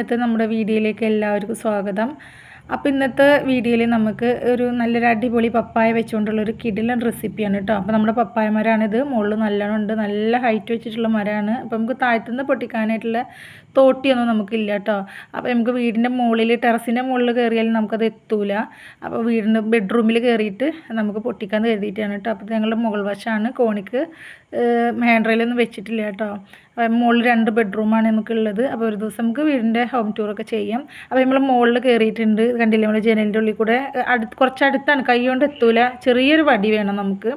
ഇന്നത്തെ നമ്മുടെ വീഡിയോയിലേക്ക് എല്ലാവർക്കും സ്വാഗതം. അപ്പോൾ ഇന്നത്തെ വീഡിയോയിൽ നമുക്ക് ഒരു നല്ലൊരു അടിപൊളി പപ്പായ വെച്ചുകൊണ്ടുള്ള ഒരു കിടിലൻ റെസിപ്പിയാണ് കേട്ടോ. അപ്പോൾ നമ്മുടെ പപ്പായ മരമാണിത്. മുകളിൽ നല്ലോണം ഉണ്ട്. നല്ല ഹൈറ്റ് വെച്ചിട്ടുള്ള മരമാണ്. അപ്പോൾ നമുക്ക് താഴ്ത്തുനിന്ന് പൊട്ടിക്കാനായിട്ടുള്ള തോട്ടിയൊന്നും നമുക്കില്ല കേട്ടോ. അപ്പോൾ നമുക്ക് വീടിന്റെ മുകളിൽ ടെറസിന്റെ മുകളിൽ കയറിയാലും നമുക്കത് എത്തൂല. അപ്പോൾ വീടിന്റെ ബെഡ്റൂമിൽ കയറിയിട്ട് നമുക്ക് പൊട്ടിക്കാൻ കരുതിയിട്ടാണ് കേട്ടോ. അപ്പോൾ ഞങ്ങളുടെ മുകൾ വശമാണ് കോണിക്ക് ഹാൻഡ് വെച്ചിട്ടില്ല കേട്ടോ. മുകളിൽ രണ്ട് ബെഡ്റൂമാണ് നമുക്കുള്ളത്. അപ്പോൾ ഒരു ദിവസം നമുക്ക് വീടിന്റെ ഹോം ടൂറൊക്കെ ചെയ്യാം. അപ്പോൾ നമ്മൾ മുകളിൽ കയറിയിട്ടുണ്ട് കണ്ടില്ലേ നമ്മൾ ജനലിന്റെ ഉള്ളിൽ കൂടെ. അടുത്ത് കുറച്ചടുത്താണ്. കൈ കൊണ്ട് എത്തൂല. ചെറിയൊരു വടി വേണം നമുക്ക്.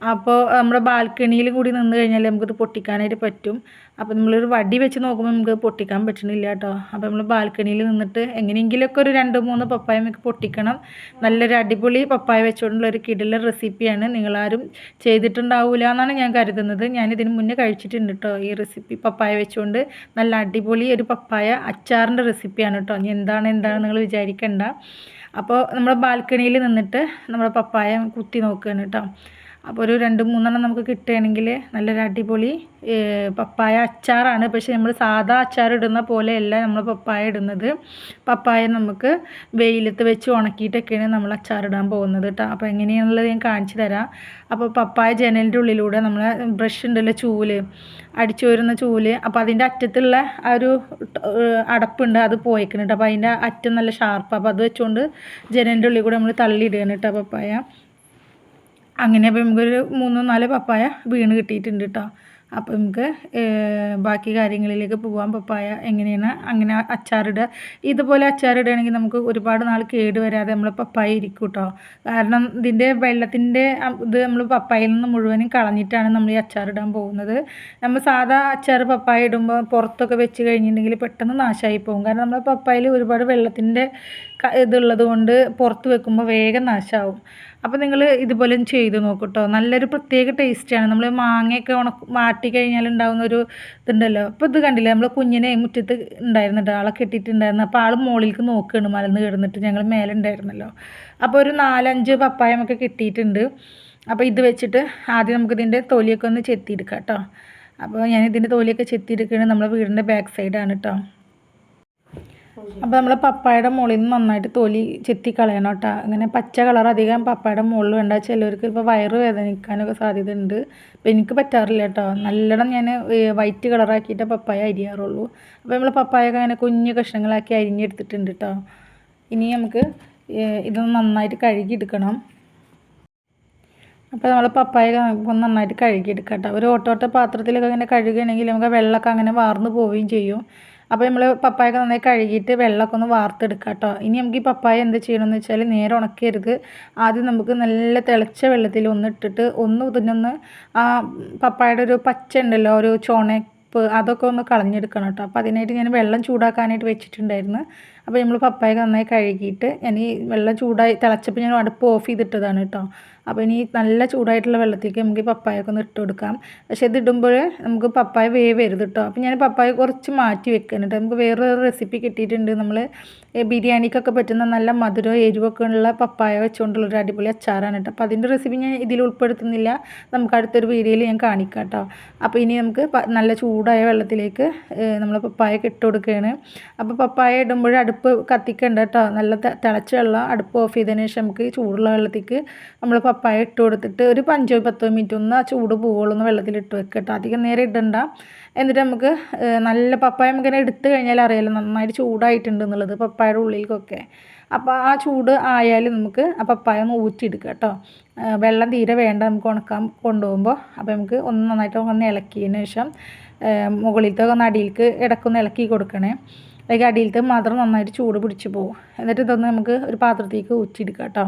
അപ്പോൾ നമ്മുടെ ബാൽക്കണിയിൽ കൂടി നിന്ന് കഴിഞ്ഞാൽ നമുക്കിത് പൊട്ടിക്കാനായിട്ട് പറ്റും. അപ്പോൾ നമ്മളൊരു വടി വെച്ച് നോക്കുമ്പോൾ നമുക്ക് പൊട്ടിക്കാൻ പറ്റണില്ല കേട്ടോ. അപ്പോൾ നമ്മൾ ബാൽക്കണിയിൽ നിന്നിട്ട് എങ്ങനെയെങ്കിലുമൊക്കെ ഒരു രണ്ട് മൂന്ന് പപ്പായ നമുക്ക് പൊട്ടിക്കണം. നല്ലൊരു അടിപൊളി പപ്പായ വെച്ചുകൊണ്ടുള്ള ഒരു കിടില റെസിപ്പിയാണ്. നിങ്ങളാരും ചെയ്തിട്ടുണ്ടാവില്ല എന്നാണ് ഞാൻ കരുതുന്നത്. ഞാനിതിന് മുന്നേ കഴിച്ചിട്ടുണ്ട് കേട്ടോ ഈ റെസിപ്പി പപ്പായ വെച്ചുകൊണ്ട് നല്ല അടിപൊളി ഒരു പപ്പായ അച്ചാറിന്റെ റെസിപ്പിയാണ് കേട്ടോ. ഇനി എന്താണ് എന്താണ് നിങ്ങൾ വിചാരിക്കേണ്ട. അപ്പോൾ നമ്മുടെ ബാൽക്കണിയിൽ നിന്നിട്ട് നമ്മുടെ പപ്പായ കുത്തി നോക്കുകയാണ് കേട്ടോ. അപ്പോൾ ഒരു രണ്ട് മൂന്നെണ്ണം നമുക്ക് കിട്ടുകയാണെങ്കിൽ നല്ലൊരു അടിപൊളി പപ്പായ അച്ചാറാണ്. പക്ഷേ നമ്മൾ സാധാ അച്ചാർ ഇടുന്ന പോലെയല്ല നമ്മൾ പപ്പായ ഇടുന്നത്. പപ്പായ നമുക്ക് വെയിലത്ത് വെച്ച് ഉണക്കിയിട്ടൊക്കെയാണ് നമ്മൾ അച്ചാർ ഇടാൻ പോകുന്നത് കേട്ടോ. അപ്പോൾ എങ്ങനെയാണെന്നുള്ളത് ഞാൻ കാണിച്ചു തരാം. അപ്പോൾ പപ്പായ ജനലിന്റെ ഉള്ളിലൂടെ നമ്മൾ ബ്രഷ് ഉണ്ടല്ലോ ചൂൽ അടിച്ചു വരുന്ന ചൂൽ. അപ്പോൾ അതിന്റെ അറ്റത്തുള്ള ആ ഒരു അടപ്പുണ്ട് അത് പോയിക്കുന്നുണ്ട് അപ്പോൾ അതിന്റെ അറ്റം നല്ല ഷാർപ്പ് അപ്പോൾ അത് വെച്ചുകൊണ്ട് ജനലിന്റെ ഉള്ളിൽ കൂടെ നമ്മൾ തള്ളിയിടുകയാണ് കേട്ടോ പപ്പായ. അങ്ങനെ അപ്പോൾ നമുക്കൊരു മൂന്നോ നാലോ പപ്പായ വീണ് കിട്ടിയിട്ടുണ്ട് കേട്ടോ അപ്പോൾ നമുക്ക് ബാക്കി കാര്യങ്ങളിലേക്ക് പോകാൻ പപ്പായ എങ്ങനെയാണ്? അങ്ങനെ അച്ചാറിടുക. ഇതുപോലെ അച്ചാറിടുകയാണെങ്കിൽ നമുക്ക് ഒരുപാട് നാൾ കേട് വരാതെ നമ്മൾ പപ്പായ ഇരിക്കും കേട്ടോ കാരണം ഇതിന്റെ വെള്ളത്തിന്റെ ഇത് നമ്മൾ പപ്പായയിൽ നിന്ന് മുഴുവനും കളഞ്ഞിട്ടാണ് നമ്മൾ ഈ അച്ചാറിടാൻ പോകുന്നത്. നമ്മൾ സാധാ അച്ചാർ പപ്പായ ഇടുമ്പോൾ പുറത്തൊക്കെ വെച്ച് കഴിഞ്ഞിട്ടുണ്ടെങ്കിൽ പെട്ടെന്ന് നാശമായി പോകും. കാരണം നമ്മൾ പപ്പായയിൽ ഒരുപാട് വെള്ളത്തിന്റെ ഇതുള്ളത് കൊണ്ട് പുറത്ത് വെക്കുമ്പോൾ വേഗം നാശമാവും അപ്പോൾ നിങ്ങൾ ഇതുപോലെ ചെയ്ത് നോക്കൂട്ടോ. നല്ലൊരു പ്രത്യേക ടേസ്റ്റാണ് നമ്മൾ മാങ്ങയൊക്കെ ഉണക്ക് വാട്ടി കഴിഞ്ഞാൽ ഉണ്ടാകുന്ന ഒരു ഇതുണ്ടല്ലോ. അപ്പോൾ ഇത് കണ്ടില്ലേ? നമ്മൾ കുഞ്ഞിനെ മുറ്റത്ത് ഉണ്ടായിരുന്നുണ്ട് ആളെ കെട്ടിയിട്ടുണ്ടായിരുന്നു. അപ്പോൾ ആൾ മുകളിലേക്ക് നോക്കുകയാണ് മലന്ന് കിടന്നിട്ട് ഞങ്ങൾ മേലെ ഉണ്ടായിരുന്നല്ലോ. അപ്പോൾ ഒരു നാലഞ്ച് പപ്പായമൊക്കെ കിട്ടിയിട്ടുണ്ട്. അപ്പോൾ ഇത് വെച്ചിട്ട് ആദ്യം നമുക്ക് ഇതിന്റെ തൊലിയൊക്കെ ഒന്ന് ചെത്തിയെടുക്കാം കേട്ടോ അപ്പോൾ ഞാൻ ഇതിന്റെ തൊലിയൊക്കെ ചെത്തിയെടുക്കുകയാണ് നമ്മുടെ വീടിന്റെ ബാക്ക് സൈഡാണ് കേട്ടോ അപ്പോൾ നമ്മൾ പപ്പായയുടെ മുകളിൽ നിന്ന് നന്നായിട്ട് തൊലി ചെത്തി കളയണം കേട്ടോ. അങ്ങനെ പച്ച കളർ അധികം പപ്പായയുടെ മുകളിൽ വേണ്ട. ചിലവർക്ക് ഇപ്പോൾ വയറ് വേദനിക്കാനൊക്കെ സാധ്യത ഉണ്ട് അപ്പോൾ എനിക്ക് പറ്റാറില്ല കേട്ടോ. നല്ലോണം ഞാൻ വൈറ്റ് കളറാക്കിയിട്ട് പപ്പായ അരിയാറുള്ളൂ. അപ്പോൾ നമ്മൾ പപ്പായൊക്കെ അങ്ങനെ കുഞ്ഞു കഷ്ണങ്ങളാക്കി അരിഞ്ഞെടുത്തിട്ടുണ്ട് കേട്ടോ. ഇനി നമുക്ക് ഇതൊന്ന് നന്നായിട്ട് കഴുകിയെടുക്കണം. അപ്പോൾ നമ്മൾ പപ്പായ ഒന്ന് നന്നായിട്ട് കഴുകിയെടുക്കാം കേട്ടോ. ഒരു ഓട്ടോട്ട പാത്രത്തിലൊക്കെ അങ്ങനെ കഴുകുകയാണെങ്കിൽ നമുക്ക് വെള്ളമൊക്കെ അങ്ങനെ വാർന്നു പോവുകയും ചെയ്യും. അപ്പോൾ നമ്മൾ പപ്പായൊക്കെ നന്നായി കഴുകിയിട്ട് വെള്ളമൊക്കെ ഒന്ന് വാർത്തെടുക്കുക കേട്ടോ ഇനി നമുക്ക് ഈ പപ്പായ എന്ത് ചെയ്യണമെന്ന് വെച്ചാൽ നേരെ ഉണക്കരുത്. ആദ്യം നമുക്ക് നല്ല തിളച്ച വെള്ളത്തിൽ ഒന്ന് ഇട്ടിട്ട് ഒന്ന് ഇതിനൊന്ന് ആ പപ്പായയുടെ ഒരു പച്ച ഉണ്ടല്ലോ ഒരു ചോണ അതൊക്കെ ഒന്ന് കളഞ്ഞെടുക്കണം കേട്ടോ. അപ്പോൾ അതിനായിട്ട് ഞാൻ വെള്ളം ചൂടാക്കാനായിട്ട് വെച്ചിട്ടുണ്ടായിരുന്നു. അപ്പോൾ നമ്മൾ പപ്പായ നന്നായി കഴുകിയിട്ട് ഞാൻ ഈ വെള്ളം ചൂടായി തിളച്ചപ്പോൾ ഞാൻ അടുപ്പ് ഓഫ് ചെയ്തിട്ടതാണ് കേട്ടോ. അപ്പോൾ ഇനി നല്ല ചൂടായിട്ടുള്ള വെള്ളത്തേക്ക് നമുക്ക് ഈ പപ്പായൊക്കെ ഒന്ന് ഇട്ട് കൊടുക്കാം. പക്ഷേ ഇത് ഇടുമ്പോൾ നമുക്ക് പപ്പായ വേവരുത് കേട്ടോ അപ്പോൾ ഞാൻ പപ്പായ കുറച്ച് മാറ്റി വെക്കുന്നുണ്ട് നമുക്ക് വേറൊരു റെസിപ്പി കിട്ടിയിട്ടുണ്ട്. നമ്മൾ ബിരിയാണിക്കൊക്കെ പറ്റുന്ന നല്ല മധുരവും എരിവൊക്കെ ഉള്ള പപ്പായ വെച്ചുകൊണ്ടുള്ള ഒരു അടിപൊളി അച്ചാറാണ് കേട്ടോ അപ്പോൾ അതിന്റെ റെസിപ്പി ഞാൻ ഇതിൽ ഉൾപ്പെടുത്തുന്നില്ല. നമുക്ക് അടുത്തൊരു വീഡിയോയിൽ ഞാൻ കാണിക്കാം കേട്ടോ അപ്പോൾ ഇനി നമുക്ക് നല്ല ചൂടായ വെള്ളത്തിലേക്ക് നമ്മൾ പപ്പായ ഇട്ട് കൊടുക്കുകയാണ്. അപ്പോൾ പപ്പായ ഇടുമ്പോൾ അടുപ്പ് കത്തിക്കണ്ട കേട്ടോ നല്ല തിളച്ച വെള്ളം അടുപ്പ് ഓഫ് ചെയ്തതിന് ശേഷം നമുക്ക് ചൂടുള്ള വെള്ളത്തേക്ക് നമ്മൾ പപ്പായ ഇട്ട് കൊടുത്തിട്ട് ഒരു പഞ്ചോ പത്തോ മിനിറ്റ് ഒന്ന് ആ ചൂട് പോവുള്ളൂ വെള്ളത്തിലിട്ട് വെക്കുക കേട്ടോ അധികം നേരം ഇടണ്ട. എന്നിട്ട് നമുക്ക് നല്ല പപ്പായ നമുക്ക് എടുത്തു കഴിഞ്ഞാൽ അറിയാലോ നന്നായിട്ട് ചൂടായിട്ടുണ്ട് എന്നുള്ളത് പപ്പായയുടെ ഉള്ളിലേക്കൊക്കെ അപ്പോൾ ആ ചൂട് ആയാലും നമുക്ക് ആ പപ്പായ ഒന്ന് ഊറ്റിയെടുക്കുക കേട്ടോ. വെള്ളം തീരെ വേണ്ട നമുക്ക് ഉണക്കാൻ കൊണ്ടുപോകുമ്പോൾ. അപ്പോൾ നമുക്ക് ഒന്ന് നന്നായിട്ട് ഒന്ന് ഇളക്കിയതിന് ശേഷം മുകളിലത്തെ ഒന്ന് അടിയിലേക്ക് ഇടക്കൊന്ന് ഇളക്കി കൊടുക്കണേ. അല്ലെങ്കിൽ അടിയിലത്തെ മാത്രം നന്നായിട്ട് ചൂട് പിടിച്ച് പോകും എന്നിട്ട് ഇതൊന്ന് നമുക്ക് ഒരു പാത്രത്തേക്ക് ഊറ്റിയെടുക്കാം കേട്ടോ.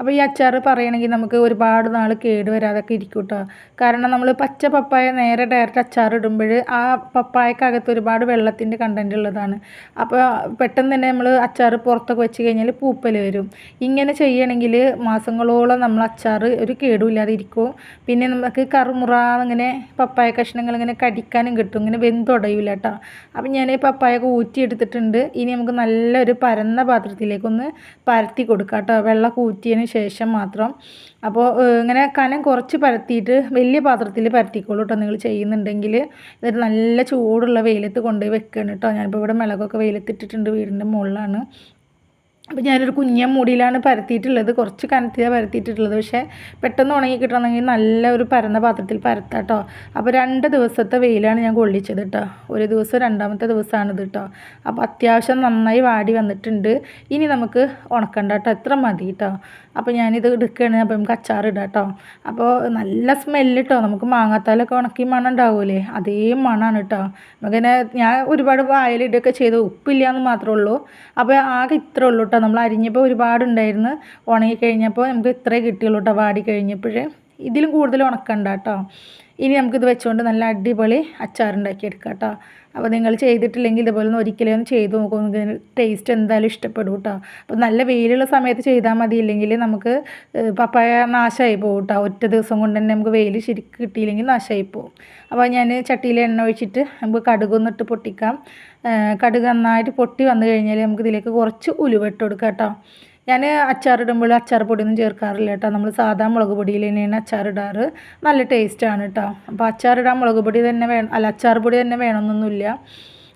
അപ്പോൾ ഈ അച്ചാർ പറയുകയാണെങ്കിൽ നമുക്ക് ഒരുപാട് നാൾ കേടുവരാതൊക്കെ ഇരിക്കും കേട്ടോ കാരണം നമ്മൾ പച്ച പപ്പായ നേരെ ഡയറക്റ്റ് അച്ചാർ ഇടുമ്പോൾ ആ പപ്പായക്കകത്ത് ഒരുപാട് വെള്ളത്തിന്റെ കണ്ടന്റ് ഉള്ളതാണ്. അപ്പോൾ പെട്ടെന്ന് തന്നെ നമ്മൾ അച്ചാർ പുറത്തൊക്കെ വെച്ച് കഴിഞ്ഞാൽ പൂപ്പൽ വരും. ഇങ്ങനെ ചെയ്യണമെങ്കിൽ മാസങ്ങളോളം നമ്മൾ അച്ചാർ ഒരു കേടുമില്ലാതെ ഇരിക്കും. പിന്നെ നമുക്ക് കറുമുറ ഇങ്ങനെ പപ്പായ കഷ്ണങ്ങൾ ഇങ്ങനെ കടിക്കാനും കിട്ടും. ഇങ്ങനെ വെന്തുടയില്ല കേട്ടോ അപ്പം ഞാൻ ഈ പപ്പായൊക്കെ ഊറ്റിയെടുത്തിട്ടുണ്ട്. ഇനി നമുക്ക് നല്ലൊരു പരന്ന പാത്രത്തിലേക്കൊന്ന് പരത്തി കൊടുക്കാം കേട്ടോ വെള്ളം ഊറ്റിയതിന് ശേഷം മാത്രം. അപ്പോൾ ഇങ്ങനെ കനം കുറച്ച് പരത്തിയിട്ട് വലിയ പാത്രത്തിൽ പരത്തിക്കോളൂ കേട്ടോ നിങ്ങൾ ചെയ്യുന്നുണ്ടെങ്കിൽ. ഇതൊരു നല്ല ചൂടുള്ള വെയിലത്ത് കൊണ്ടുപോയി വെക്കണം കേട്ടോ ഞാനിപ്പോൾ ഇവിടെ മിളകൊക്കെ വെയിലത്തിട്ടിട്ടുണ്ട് വീടിന്റെ മുകളിലാണ്. അപ്പോൾ ഞാനൊരു കുഞ്ഞ മുടിയിലാണ് പരത്തിയിട്ടുള്ളത്. കുറച്ച് കനത്തിയാണ് പരത്തിയിട്ടുള്ളത്. പക്ഷേ പെട്ടെന്ന് ഉണങ്ങി കിട്ടണമെങ്കിൽ നല്ല ഒരു പരന്ന പാത്രത്തിൽ പരത്താം കേട്ടോ അപ്പോൾ രണ്ട് ദിവസത്തെ വെയിലാണ് ഞാൻ കൊള്ളിച്ചത് കേട്ടോ ഒരു ദിവസം രണ്ടാമത്തെ ദിവസമാണിത് കേട്ടോ അപ്പോൾ അത്യാവശ്യം നന്നായി വാടി വന്നിട്ടുണ്ട്. ഇനി നമുക്ക് ഉണക്കണ്ട കേട്ടോ എത്ര മതി കേട്ടോ അപ്പോൾ ഞാനിത് എടുക്കുകയാണ്. അപ്പോൾ നമുക്ക് അച്ചാർ ഇടാം കേട്ടോ അപ്പോൾ നല്ല സ്മെല്ല് കേട്ടോ നമുക്ക് മാങ്ങാത്താലൊക്കെ ഉണക്കി മണം ഉണ്ടാവൂലേ അതേ മണമാണ് കേട്ടോ നമുക്കിങ്ങനെ ഞാൻ ഒരുപാട് വായലിടുകയൊക്കെ ചെയ്തു. ഉപ്പില്ല എന്ന് മാത്രമേ ഉള്ളൂ. അപ്പോൾ ആകെ ഇത്രേ ഉള്ളൂ കേട്ടോ നമ്മൾ അരിഞ്ഞപ്പോൾ ഒരുപാടുണ്ടായിരുന്നു. ഉണങ്ങി കഴിഞ്ഞപ്പോൾ നമുക്ക് ഇത്രേ കിട്ടിയുള്ളൂ കേട്ടോ വാടി കഴിഞ്ഞപ്പോഴേ ഇതിലും കൂടുതൽ ഉണക്കണ്ട കേട്ടോ ഇനി നമുക്കിത് വെച്ചുകൊണ്ട് നല്ല അടിപൊളി അച്ചാറുണ്ടാക്കി എടുക്കാം കേട്ടോ അപ്പോൾ നിങ്ങൾ ചെയ്തിട്ടില്ലെങ്കിൽ ഇതുപോലെ ഒന്ന് ഒരിക്കലും ഒന്ന് ചെയ്ത് നോക്കും. ടേസ്റ്റ് എന്തായാലും ഇഷ്ടപ്പെടും കേട്ടോ അപ്പോൾ നല്ല വെയിലുള്ള സമയത്ത് ചെയ്താൽ മതി. ഇല്ലെങ്കിൽ നമുക്ക് പപ്പായ നാശമായി പോകും കേട്ടോ ഒറ്റ ദിവസം കൊണ്ട് തന്നെ നമുക്ക് വെയിൽ ശരിക്കും കിട്ടിയില്ലെങ്കിൽ നാശമായി പോകും അപ്പോൾ ഞാൻ ചട്ടിയിൽ എണ്ണ ഒഴിച്ചിട്ട് നമുക്ക് കടുകൊന്നിട്ട് പൊട്ടിക്കാം. കടുക് നന്നായിട്ട് പൊട്ടി വന്നു കഴിഞ്ഞാൽ നമുക്ക് ഇതിലേക്ക് കുറച്ച് ഉലുവ ഇട്ട് കൊടുക്കാം കേട്ടോ ഞാൻ അച്ചാറിടുമ്പോൾ അച്ചാർ പൊടിയൊന്നും ചേർക്കാറില്ല കേട്ടോ. നമ്മൾ സാധാ മുളക് പൊടിയിൽ തന്നെയാണ് അച്ചാറിടാറ് നല്ല ടേസ്റ്റാണ് കേട്ടോ. അപ്പോൾ അച്ചാറിടാൻ മുളക് പൊടി തന്നെ വേണം. അല്ല അച്ചാർ പൊടി തന്നെ വേണമെന്നൊന്നുമില്ല.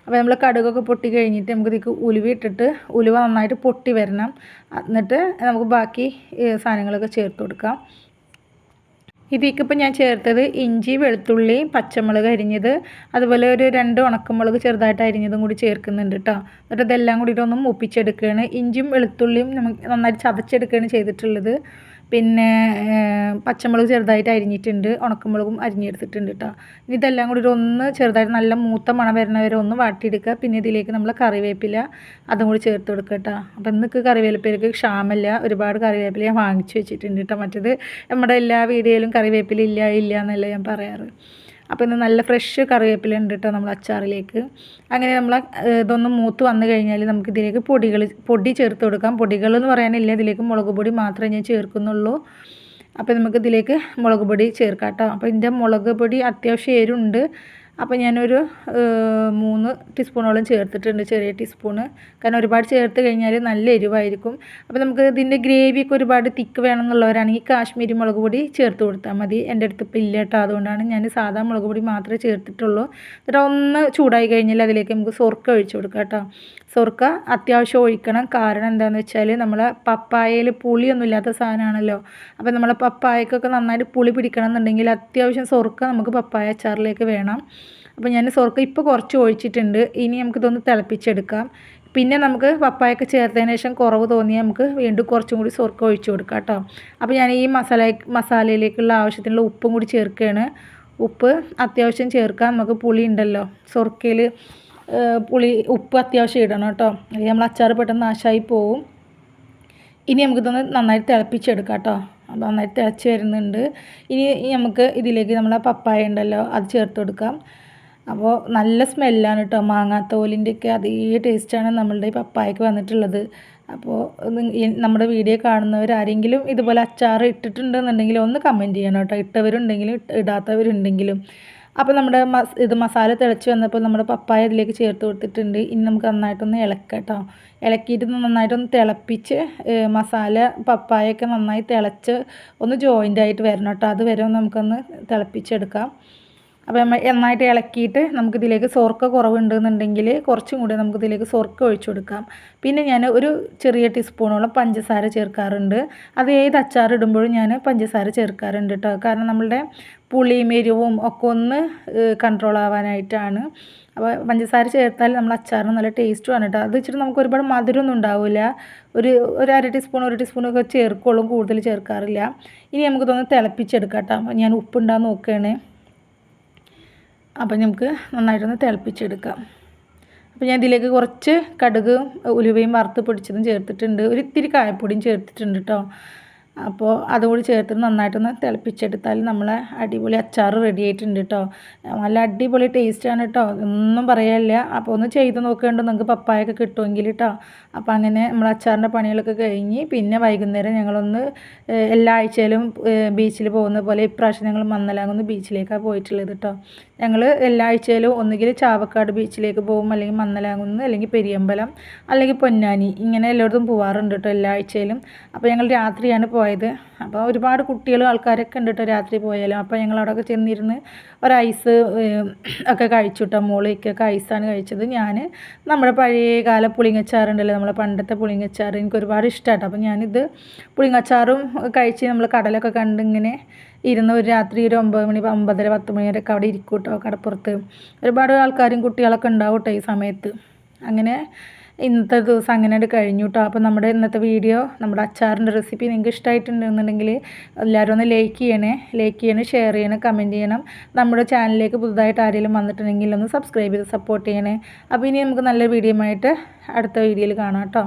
അപ്പോൾ നമ്മൾ കടുകൊക്കെ പൊട്ടി കഴിഞ്ഞിട്ട് നമുക്ക് ഇതിക്ക് ഉലുവ ഇട്ടിട്ട് ഉലുവ നന്നായിട്ട് പൊട്ടി വരണം. എന്നിട്ട് നമുക്ക് ബാക്കി സാധനങ്ങളൊക്കെ ചേർത്ത് കൊടുക്കാം. ഇതിലേക്കിപ്പോൾ ഞാൻ ചേർത്തത് ഇഞ്ചി വെളുത്തുള്ളി പച്ചമുളക് അരിഞ്ഞത്. അതുപോലെ ഒരു രണ്ട് ഉണക്കമുളക് ചെറുതായിട്ട് അരിഞ്ഞതും കൂടി ചേർക്കുന്നുണ്ട് കേട്ടോ എന്നിട്ട് ഇതെല്ലാം കൂടിയിട്ട് ഒന്ന് ഇഞ്ചിയും വെളുത്തുള്ളിയും നമുക്ക് നന്നായിട്ട് ചതച്ചെടുക്കുകയാണ് ചെയ്തിട്ടുള്ളത്. പിന്നെ പച്ചമുളക് ചെറുതായിട്ട് അരിഞ്ഞിട്ടുണ്ട്. ഉണക്കമുളകും അരിഞ്ഞെടുത്തിട്ടുണ്ട് കേട്ടോ ഇനി ഇതെല്ലാം കൂടി ഒന്ന് ചെറുതായിട്ട് നല്ല മൂത്ത മണം വരുന്ന വരെ ഒന്ന് വാട്ടിയെടുക്കുക. പിന്നെ ഇതിലേക്ക് നമ്മൾ കറിവേപ്പില അതും കൂടി ചേർത്ത് കൊടുക്കുക കേട്ടോ അപ്പം ഇന്നൊക്കെ കറിവേപ്പിലേക്ക് ക്ഷാമമില്ല. ഒരുപാട് കറിവേപ്പില ഞാൻ വാങ്ങിച്ചു വെച്ചിട്ടുണ്ട് കേട്ടോ മറ്റേത് നമ്മുടെ എല്ലാ വീഡിയോയിലും കറിവേപ്പില ഇല്ല ഇല്ല എന്നല്ല ഞാൻ പറയാറ്. അപ്പോൾ ഇന്ന് നല്ല ഫ്രഷ് കറിവേപ്പില ഉണ്ട് കേട്ടോ നമ്മൾ അച്ചാറിലേക്ക്. അങ്ങനെ നമ്മൾ ഇതൊന്ന് മൂത്ത് വന്നു കഴിഞ്ഞാൽ നമുക്ക് ഇതിലേക്ക് പൊടികൾ പൊടി ചേർത്ത് കൊടുക്കാം. പൊടികൾ എന്ന് പറയാനില്ല ഇതിലേക്ക് മുളക് പൊടി മാത്രമേ ഞാൻ ചേർക്കുന്നുള്ളൂ. അപ്പോൾ നമുക്ക് ഇതിലേക്ക് മുളക് പൊടി ചേർക്കാം കേട്ടോ അപ്പോൾ ഇതിന്റെ മുളക് പൊടി അത്യാവശ്യം എരുണ്ട് അപ്പോൾ ഞാനൊരു മൂന്ന് ടീസ്പൂണോളം ചേർത്തിട്ടുണ്ട് ചെറിയ ടീസ്പൂണ്. കാരണം ഒരുപാട് ചേർത്ത് കഴിഞ്ഞാൽ നല്ല എരിവായിരിക്കും. അപ്പോൾ നമുക്ക് ഇതിന്റെ ഗ്രേവിയൊക്കെ ഒരുപാട് തിക്ക് വേണമെന്നുള്ളവരാണെങ്കിൽ കാശ്മീരി മുളക് പൊടി ചേർത്ത് കൊടുത്താൽ മതി. എന്റെ അടുത്ത് ഇപ്പം ഇല്ല കേട്ടോ അതുകൊണ്ടാണ് ഞാൻ സാധാ മുളക് പൊടി മാത്രമേ ചേർത്തിട്ടുള്ളൂ. എന്നിട്ട് ഒന്ന് ചൂടായി കഴിഞ്ഞാൽ അതിലേക്ക് നമുക്ക് സൊർക്ക ഒഴിച്ചു കൊടുക്കാം കേട്ടോ സൊർക്ക അത്യാവശ്യം ഒഴിക്കണം. കാരണം എന്താണെന്ന് വെച്ചാൽ നമ്മൾ പപ്പായയിൽ പുളിയൊന്നും ഇല്ലാത്ത സാധനമാണല്ലോ. അപ്പോൾ നമ്മൾ പപ്പായക്കൊക്കെ നന്നായിട്ട് പുളി പിടിക്കണം എന്നുണ്ടെങ്കിൽ അത്യാവശ്യം സൊർക്ക നമുക്ക് പപ്പായ അച്ചാറിലേക്ക് വേണം. അപ്പോൾ ഞാൻ സോർക്ക് ഇപ്പോൾ കുറച്ച് ഒഴിച്ചിട്ടുണ്ട്. ഇനി നമുക്കിതൊന്ന് തിളപ്പിച്ചെടുക്കാം. പിന്നെ നമുക്ക് പപ്പായൊക്കെ ചേർത്തതിന് ശേഷം കുറവ് തോന്നിയാൽ നമുക്ക് വീണ്ടും കുറച്ചും കൂടി സോർക്ക് ഒഴിച്ചു കൊടുക്കാം കേട്ടോ. അപ്പോൾ ഞാൻ ഈ മസാല മസാലയിലേക്കുള്ള ആവശ്യത്തിനുള്ള ഉപ്പും കൂടി ചേർക്കുകയാണ്. ഉപ്പ് അത്യാവശ്യം ചേർക്കാം. നമുക്ക് പുളി ഉണ്ടല്ലോ. സൊർക്കയിൽ പുളി ഉപ്പ് അത്യാവശ്യം ഇടണം കേട്ടോ. അല്ലെങ്കിൽ നമ്മൾ അച്ചാർ പെട്ടെന്ന് നാശമായി പോവും. ഇനി നമുക്കിതൊന്ന് നന്നായിട്ട് തിളപ്പിച്ചെടുക്കാം കേട്ടോ. അപ്പോൾ നന്നായിട്ട് തിളച്ച് വരുന്നുണ്ട്. ഇനി നമുക്ക് ഇതിലേക്ക് നമ്മളെ പപ്പായ ഉണ്ടല്ലോ അത് ചേർത്ത് കൊടുക്കാം. അപ്പോൾ നല്ല സ്മെല്ലാണ് കേട്ടോ മാങ്ങാത്തോലിന്റെയൊക്കെ അതേ ടേസ്റ്റാണ് നമ്മളുടെ ഈ പപ്പായക്ക് വന്നിട്ടുള്ളത്. അപ്പോൾ നമ്മുടെ വീഡിയോ കാണുന്നവർ ആരെങ്കിലും ഇതുപോലെ അച്ചാർ ഇട്ടിട്ടുണ്ടെന്നുണ്ടെങ്കിൽ ഒന്ന് കമന്റ് ചെയ്യണം കേട്ടോ ഇട്ടവരുണ്ടെങ്കിലും ഇടാത്തവരുണ്ടെങ്കിലും. അപ്പോൾ നമ്മുടെ മസ് ഇത് മസാല തിളച്ച് വന്നപ്പോൾ നമ്മുടെ പപ്പായ ഇതിലേക്ക് ചേർത്ത് കൊടുത്തിട്ടുണ്ട്. ഇനി നമുക്ക് നന്നായിട്ടൊന്ന് ഇളക്കാം കേട്ടോ ഇളക്കിയിട്ട് നന്നായിട്ടൊന്ന് തിളപ്പിച്ച് മസാല പപ്പായൊക്കെ നന്നായി തിളച്ച് ഒന്ന് ജോയിന്റ് ആയിട്ട് വരണം കേട്ടോ. അത് വരെ നമുക്കൊന്ന് തിളപ്പിച്ചെടുക്കാം. അപ്പോൾ നമ്മൾ നന്നായിട്ട് ഇളക്കിയിട്ട് നമുക്കിതിലേക്ക് സോർക്ക കുറവുണ്ടെന്നുണ്ടെങ്കിൽ കുറച്ചും കൂടി നമുക്കിതിലേക്ക് സോർക്ക ഒഴിച്ചു കൊടുക്കാം. പിന്നെ ഞാൻ ഒരു ചെറിയ ടീസ്പൂണോളം പഞ്ചസാര ചേർക്കാറുണ്ട്. അത് ഏത് അച്ചാർ ഇടുമ്പോഴും ഞാൻ പഞ്ചസാര ചേർക്കാറുണ്ട് കേട്ടോ കാരണം നമ്മളുടെ പുളിയും എരിവും ഒക്കെ ഒന്ന് കൺട്രോൾ ആവാനായിട്ടാണ്. അപ്പോൾ പഞ്ചസാര ചേർത്താൽ നമ്മൾ അച്ചാറിന് നല്ല ടേസ്റ്റുമാണ് കേട്ടോ അത് വെച്ചിട്ട് നമുക്ക് ഒരുപാട് മധുരമൊന്നും ഉണ്ടാവില്ല. ഒരു ഒരു അര ടീസ്പൂൺ ഒരു ടീസ്പൂണൊക്കെ ചേർക്കുള്ളൂ കൂടുതൽ ചേർക്കാറില്ല. ഇനി നമുക്ക് നമുക്കിതൊന്ന് തിളപ്പിച്ചെടുക്കാം കേട്ടോ ഞാൻ ഉപ്പുണ്ടാകുന്ന നോക്കുകയാണ് അപ്പം നമുക്ക് നന്നായിട്ടൊന്ന് തിളപ്പിച്ചെടുക്കാം. അപ്പോൾ ഞാൻ ഇതിലേക്ക് കുറച്ച് കടുക് ഉലുവയും വറുത്ത് പൊടിച്ചതും ചേർത്തിട്ടുണ്ട്. ഒരു ഇത്തിരി കായപ്പൊടിയും ചേർത്തിട്ടുണ്ട് കേട്ടോ. അപ്പോൾ അതുകൂടി ചേർത്ത് നന്നായിട്ടൊന്ന് തിളപ്പിച്ചെടുത്താൽ നമ്മളെ അടിപൊളി അച്ചാർ റെഡി ആയിട്ടുണ്ട് കേട്ടോ നല്ല അടിപൊളി ടേസ്റ്റാണ് കേട്ടോ ഒന്നും പറയാനില്ല. അപ്പോൾ ഒന്ന് ചെയ്ത് നോക്കേണ്ട നിങ്ങൾക്ക് പപ്പായൊക്കെ കിട്ടുമെങ്കിൽ കേട്ടോ അപ്പോൾ അങ്ങനെ നമ്മൾ അച്ചാറിന്റെ പണികളൊക്കെ കഴിഞ്ഞ് പിന്നെ വൈകുന്നേരം ഞങ്ങളൊന്ന് എല്ലാ ആഴ്ചയിലും ബീച്ചിൽ പോകുന്ന പോലെ ഇപ്രാവശ്യം ഞങ്ങൾ മന്നലാകുന്ന ബീച്ചിലേക്കാണ് പോയിട്ടുള്ളത് കേട്ടോ ഞങ്ങൾ എല്ലാ ആഴ്ചയിലും ഒന്നുകിൽ ചാവക്കാട് ബീച്ചിലേക്ക് പോകും അല്ലെങ്കിൽ മന്നലാകുന്ന് അല്ലെങ്കിൽ പെരിയമ്പലം അല്ലെങ്കിൽ പൊന്നാനി ഇങ്ങനെ എല്ലായിടത്തും പോവാറുണ്ട് കേട്ടോ എല്ലാ ആഴ്ചയിലും. അപ്പോൾ ഞങ്ങൾ രാത്രിയാണ് പോയത്. പോയത്. അപ്പോൾ ഒരുപാട് കുട്ടികളും ആൾക്കാരൊക്കെ ഉണ്ട് കേട്ടോ രാത്രി പോയാലും അപ്പോൾ ഞങ്ങൾ അവിടെയൊക്കെ ചെന്നിരുന്ന് ഒരു ഐസ് ഒക്കെ കഴിച്ചു കേട്ടോ. മോളിക്കൊക്കെ ഐസാണ് കഴിച്ചത്. ഞാൻ നമ്മുടെ പഴയ കാല പുളിങ്ങച്ചാറുണ്ടല്ലോ നമ്മളെ പണ്ടത്തെ പുളിങ്ങച്ചാറ് എനിക്ക് ഒരുപാട് ഇഷ്ടമായിട്ട് അപ്പോൾ ഞാനിത് പുളിങ്ങച്ചാറും കഴിച്ച് നമ്മൾ കടലൊക്കെ കണ്ട് ഇങ്ങനെ ഇരുന്ന് ഒരു രാത്രി ഒരു ഒമ്പത് മണി ഒമ്പതര പത്ത് മണി വരെയൊക്കെ അവിടെ ഇരിക്കും കേട്ടോ കടപ്പുറത്ത്. ഒരുപാട് ആൾക്കാരും കുട്ടികളൊക്കെ ഉണ്ടാവും കേട്ടോ ഈ സമയത്ത്. അങ്ങനെ ഇന്നത്തെ ദിവസം അങ്ങനെ കഴിഞ്ഞു കേട്ടോ അപ്പോൾ നമ്മുടെ ഇന്നത്തെ വീഡിയോ നമ്മുടെ അച്ചാറിന്റെ റെസിപ്പി നിങ്ങൾക്ക് ഇഷ്ടമായിട്ടുണ്ടെന്നുണ്ടെങ്കിൽ എല്ലാവരും ഒന്ന് ലൈക്ക് ചെയ്യണേ. ലൈക്ക് ചെയ്യണേ ഷെയർ ചെയ്യണേ കമന്റ് ചെയ്യണം. നമ്മുടെ ചാനലിലേക്ക് പുതുതായിട്ട് ആരെങ്കിലും വന്നിട്ടുണ്ടെങ്കിൽ ഒന്ന് സബ്സ്ക്രൈബ് ചെയ്ത് സപ്പോർട്ട് ചെയ്യണേ. അപ്പോൾ ഇനി നമുക്ക് നല്ല വീഡിയോ ആയിട്ട് അടുത്ത വീഡിയോയിൽ കാണാം കേട്ടോ